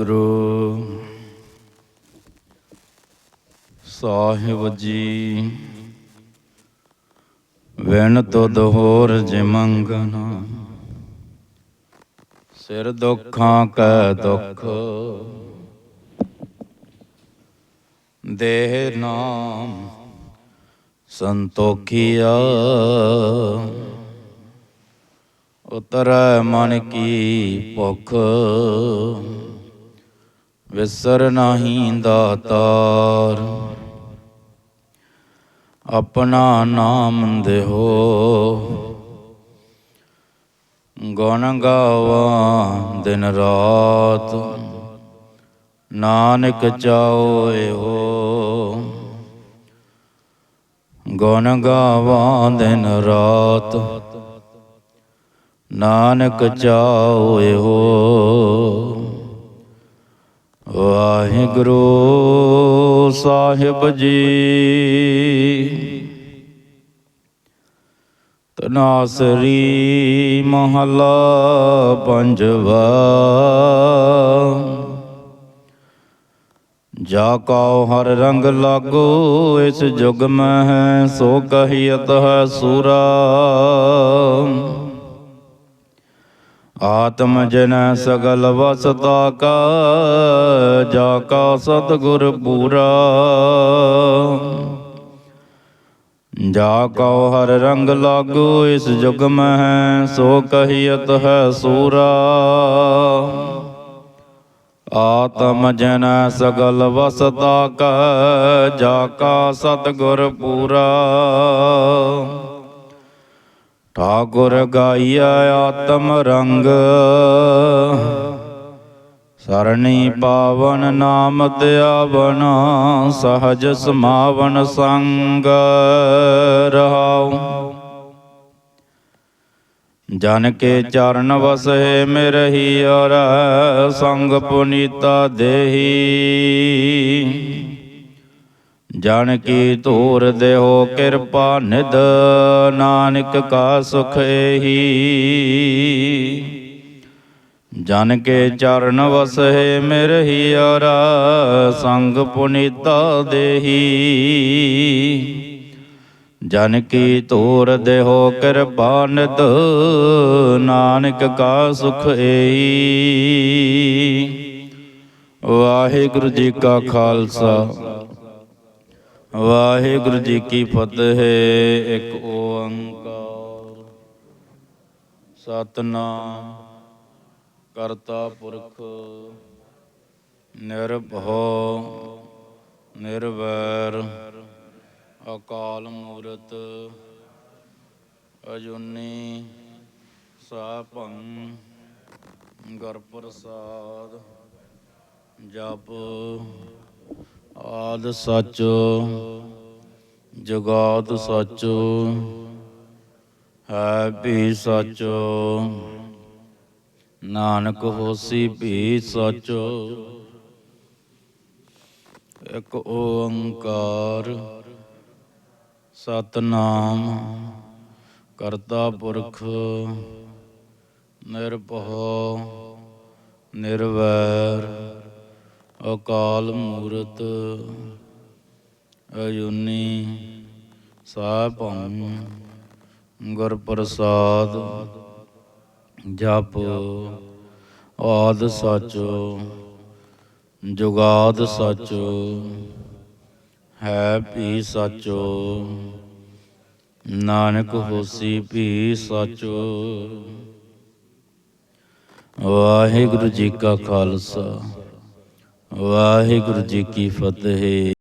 ਵਾਹਿਗੁਰੂ ਸਾਹਿਬ ਜੀ, ਵਿਣ ਤੁਧ ਹੋਰ ਜੇ ਮੰਗਣਾ ਸਿਰ ਦੁੱਖਾਂ ਕੈ ਦੁੱਖ। ਦੇਹ ਨਾਮ ਸੰਤੋਖੀਆ। ਉਤਰੈ ਮਨ ਕੀ ਭੁਖ। ਵਿਸਰ ਨਾਹੀ ਦਾਤਾਰ। ਆਪਣਾ ਨਾਮ ਦੇਹੋ ਗੁਣ ਗਾਵਾਂ ਦਿਨ ਰਾਤ। ਨਾਨਕ ਚਾਓ ਇਹੋ। ਗੁਣ ਗਾਵਾਂ ਦਿਨ ਰਾਤ। ਨਾਨਕ ਚਾਓ ਇਹੋ। ਵਾਹਿਗੁਰੂ ਸਾਹਿਬ ਜੀ। ਤਨਾਸਰੀ ਮਹਲਾ ਪੰਜਵਾ। ਜਾ ਕਉ ਹਰ ਰੰਗ ਲਾਗੋ, ਇਸ ਜੁਗ ਮਹਿ ਸੋ ਕਹੀਤ ਹੈ ਸੂਰਾ। ਆਤਮ ਜਨ ਸਗਲ ਵਸਤਾ ਕਾ, ਜਾ ਕਾ ਸਤਗੁਰ ਪੂਰਾ। ਜਾ ਕਉ ਹਰ ਰੰਗ ਲਾਗੋ, ਇਸ ਜੁਗ ਮਹਿ ਸੋ ਕਹੀਤ ਹੈ ਸੂਰਾ। ਆਤਮ ਜਨ ਸਗਲ ਵਸਤਾ ਕਾ, ਜਾ ਕਾ ਸਤਗੁਰ ਪੂਰਾ। ਠਾਕੁਰ ਗਾਇਆ ਆਤਮ ਰੰਗ। ਸਰਣੀ ਪਾਵਨ ਨਾਮ ਧਿਆਵਨ, ਸਹਜ ਸਮਾਵਨ ਸੰਗ ਰਹਾਉ। ਜਨ ਕੇ ਚਰਨ ਵਸਹਿ ਮਿਰਹੀ ਔਰ ਸੰਗ ਪੁਨੀਤਾ ਦੇਹੀ। ਜਨ ਕੀ ਧੂਰ ਦੇਹੋ ਕਿਰਪਾ ਨਿਧ, ਨਾਨਕ ਕਾ ਸੁਖ ਏਹੀ। ਜਨ ਕੇ ਚਰਨ ਵਸਹਿ ਮਿਰਹੀ ਔਰ ਸੰਗ ਪੁਨੀਤਾ ਦੇਹੀ। ਜਨ ਕੀ ਧੂਰ ਦੇਹੋ ਕਿਰਪਾ ਨਿਧ, ਨਾਨਕ ਕਾ ਸੁਖ ਏਹੀ। ਵਾਹਿਗੁਰੂ ਜੀ ਕਾ ਖਾਲਸਾ। ਵਾਹਿਗੁਰੂ ਜੀ ਕੀ ਫਤਿਹ, ਇੱਕ ਓੰਕਾਰ। ਸਤਨਾਮ ਕਰਤਾ ਪੁਰਖ, ਨਿਰਭਉ, ਨਿਰਵੈਰ, ਅਕਾਲ ਮੂਰਤ, ਅਜੂਨੀ ਸਾਭੰ ਗੁਰ ਪ੍ਰਸਾਦ ਜਪ ਆਦ ਸੱਚ ਜਗਾਤ ਸੱਚ, ਹੈ ਵੀ ਸੱਚ। ਨਾਨਕ ਹੋਸੀ ਵੀ ਸੱਚ। ਇੱਕ ਓੰਕਾਰ ਸਤਨਾਮ ਕਰਤਾ ਪੁਰਖ ਨਿਰਭਉ, ਨਿਰਵੈਰ। ਅਕਾਲ ਮੂਰਤ ਅਯੁਨੀ ਸਾਭੰ ਗੁਰ ਪ੍ਰਸਾਦ ਜਪ ਆਦ ਸੱਚ ਜੁਗਾਦ ਸੱਚ ਹੈ ਭੀ ਸੱਚ ਨਾਨਕ ਹੋਸੀ ਭੀ ਸੱਚ ਵਾਹਿਗੁਰੂ ਜੀ ਕਾ ਖਾਲਸਾ। ਵਾਹਿਗੁਰੂ ਜੀ ਕੀ ਫਤਿਹ।